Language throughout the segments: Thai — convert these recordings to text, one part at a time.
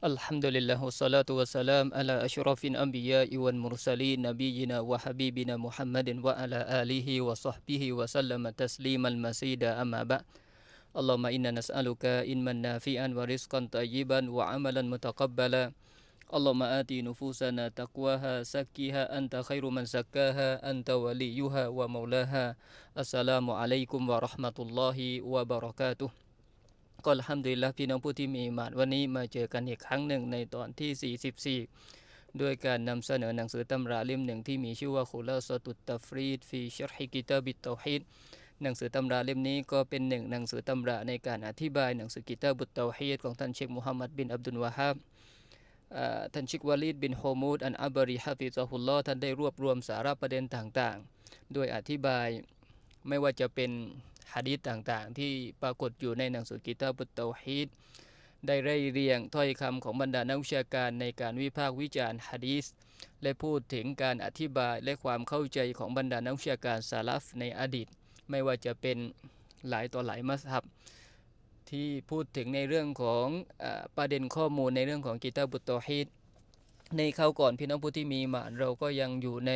الحمد لله والصلاة والسلام على أشرف الأنبياء والمرسلين نبينا وحبيبنا محمد وعلى آله وصحبه وسلم تسليما مزيدا أما بعد اللهم إنا نسألك علما نافعا ورزقا طيبا وعملا متقبلا اللهم آت نفوسنا تقواها زكها أنت خير من زكاها أنت وليها ومولاها السلام عليكم ورحمة الله وبركاته ก็อัลฮัมดุลิลละพี่น้องผู้ที่มีมานวันนี้มาเจอกันอีกครั้งหนึ่งในตอนที่ 44 ด้วยการนำเสนอหนังสือตำราเล่มหนึ่งที่มีชื่อว่าคุลาสตุตตฟรีดฟีชรฮิกิตาบิตเตฮิดหนังสือตำราเล่มนี้ก็เป็นหนึ่งหนังสือตำราในการอธิบายหนังสือกิตาบุตเตฮิดของท่านเชคมุฮัมมัดบินอับดุลวาฮับท่านชิกวาลีดบินโฮมูดอันอับบริฮะฟิซะฮุลลอท่านได้รวบรวมสาระประเด็นต่างๆ โดยอธิบายไม่ว่าจะเป็น ฮะดีษต่างๆ ที่ปรากฏอยู่ในหนังสือกิตาบุตเตฮีดได้ไร่เรียงถ้อยคำของบรรดานักวิชาการในการวิพากษ์วิจารณ์ฮะดีษและพูดถึงการอธิบายและความเข้าใจของบรรดานักวิชาการซาลฟในอดีต ไม่ว่าจะเป็นหลายต่อหลายมัสฮับที่พูดถึงในเรื่องของอประเด็นข้อมูลในเรื่องของกิตาบุตโตฮีดในข้าก่อนพี่น้องผู้ที่มีมานเราก็ยังอยู่ใน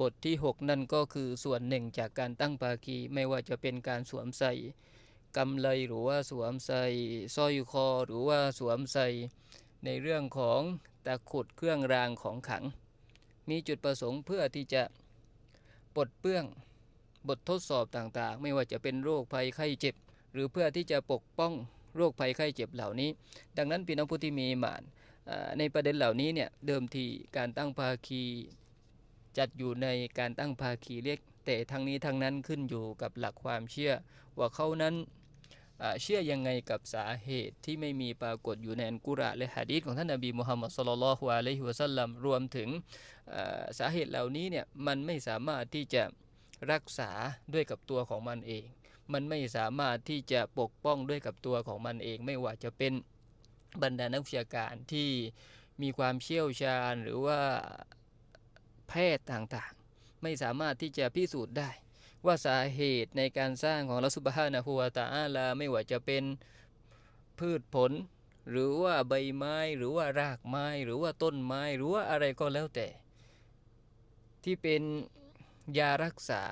บทที่ 6 นั่นก็คือส่วนหนึ่งจากการตั้งภาคีไม่ว่าจะเป็นการสวมใส่กำไลหรือว่าสวมใส่สร้อยคอหรือว่าสวมใส่ในเรื่องของตะขุดเครื่องรางของขัง มีจุดประสงค์เพื่อที่จะปลดเปื้องบททดสอบต่างๆ ไม่ว่าจะเป็นโรคภัยไข้เจ็บ หรือเพื่อที่จะปกป้องโรคภัยไข้เจ็บเหล่านี้ ดังนั้นพี่น้องผู้ที่มีหมานในประเด็นเหล่านี้เนี่ยเดิมทีการตั้งภาคี จัดอยู่ในการตั้งภาคีเรียก แต่ทั้งนี้ทั้งนั้นขึ้นอยู่กับหลักความเชื่อ ว่าเขานั้นเชื่อยังไงกับสาเหตุที่ไม่มีปรากฏอยู่ในอันกุรอานและหะดีษของท่านนบีมุฮัมมัดสุลลัลฮวาเลฮิวะสัลลัมรวมถึงสาเหตุเหล่านี้เนี่ยมันไม่สามารถที่จะรักษาด้วยกับตัวของมันเอง มันไม่สามารถที่จะปกป้องด้วยกับตัวของมันเอง ไม่ว่าจะเป็นบรรดานักวิชาการที่มีความเชี่ยวชาญหรือว่า พทย์ต่างๆ ไม่สามารถที่จะพิสูจน์ได้ ว่าสาเหตุในการสร้างของลอสุบฮานะฮูวตาอาลาไม่ว่าจะเป็นพืชผล หรือว่าใบไม้หรือว่ารากไม้ หรือว่าต้นไม้หรือว่าอะไรก็แล้วแต่ ที่เป็นยารักษา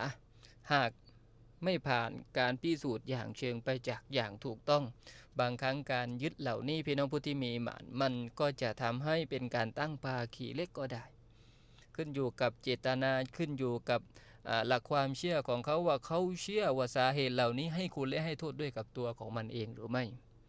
หากไม่ผ่านการพิสูจน์อย่างเชิงไปจากอย่างถูกต้อง บางครั้งการยึดเหล่านี้พี่น้องผู้ที่มีหมานมันก็จะทำให้เป็นการตั้งภาคีเล็กก็ได้ ขึ้นอยู่กับเจตนาขึ้นอยู่กับหลักความเชื่อของเขาว่าเขาเชื่อว่าสาเหตุเหล่านี้ให้คุณและให้โทษด้วยกับตัวของมันเองหรือไม่